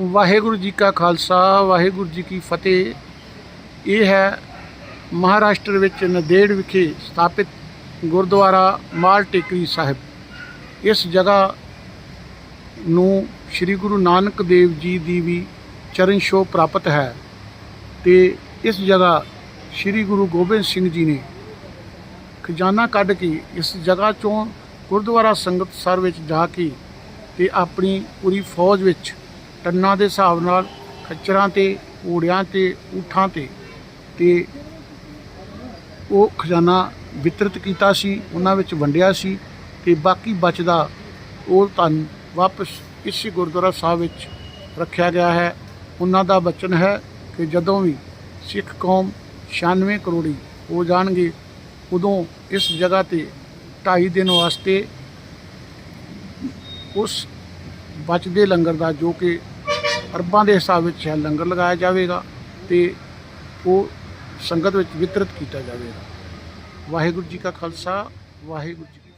ਵਾਹਿਗੁਰੂ ਜੀ ਕਾ ਖਾਲਸਾ, ਵਾਹਿਗੁਰੂ ਜੀ ਕੀ ਫਤਿਹ। ਇਹ ਹੈ ਮਹਾਰਾਸ਼ਟਰ ਵਿੱਚ ਨੰਦੇੜ ਵਿਖੇ ਸਥਾਪਿਤ ਗੁਰਦੁਆਰਾ ਮਾਲ ਟੇਕਰੀ ਸਾਹਿਬ। ਇਸ ਜਗ੍ਹਾ ਨੂੰ ਸ੍ਰੀ ਗੁਰੂ ਨਾਨਕ ਦੇਵ ਜੀ ਦੀ ਵੀ ਚਰਨ ਛੋਹ ਪ੍ਰਾਪਤ ਹੈ ਤੇ ਇਸ ਜਗ੍ਹਾ ਸ੍ਰੀ ਗੁਰੂ ਗੋਬਿੰਦ ਸਿੰਘ ਜੀ ਨੇ ਖਜ਼ਾਨਾ ਕੱਢ ਕੇ ਇਸ ਜਗ੍ਹਾ ਚੋਂ ਗੁਰਦੁਆਰਾ ਸੰਗਤ ਸਰ ਵਿੱਚ ਜਾ ਕੇ ਤੇ ਆਪਣੀ ਪੂਰੀ ਫੌਜ ਵਿੱਚ ਟੰਨਾਂ ਦੇ ਹਿਸਾਬ ਨਾਲ ਖੱਚਰਾਂ ਤੇ ਘੋੜਿਆਂ ਤੇ, ਊਠਾਂ ਤੇ ਤੇ ਉਹ ਖਜ਼ਾਨਾ ਵਿਤਰਿਤ ਕੀਤਾ ਸੀ, ਉਹਨਾਂ ਵਿੱਚ ਵੰਡਿਆ ਸੀ ਤੇ ਬਾਕੀ ਬਚਦਾ ਉਹ ਧਨ ਵਾਪਸ ਇਸੇ ਗੁਰਦੁਆਰਾ ਸਾਹਿਬ ਵਿੱਚ ਰੱਖਿਆ ਗਿਆ ਹੈ। ਉਹਨਾਂ ਦਾ ਬਚਨ ਹੈ ਕਿ ਜਦੋਂ ਵੀ ਸਿੱਖ ਕੌਮ 96 ਕਰੋੜੀ ਹੋ ਜਾਣਗੇ, ਉਦੋਂ ਇਸ ਜਗ੍ਹਾ ਤੇ ਢਾਈ ਦਿਨ ਵਾਸਤੇ ਉਸ ਬਚਦੇ ਲੰਗਰ ਦਾ ਜੋ ਕਿ ਅਰਬਾਂ ਦੇ ਹਿਸਾਬ ਵਿੱਚ ਹੈ, ਲੰਗਰ ਲਗਾਇਆ ਜਾਵੇਗਾ ਤੇ ਉਹ ਸੰਗਤ ਵਿੱਚ ਵਿਤਰਿਤ ਕੀਤਾ ਜਾਵੇਗਾ। ਵਾਹਿਗੁਰੂ ਜੀ ਕਾ ਖਾਲਸਾ, ਵਾਹਿਗੁਰੂ ਜੀ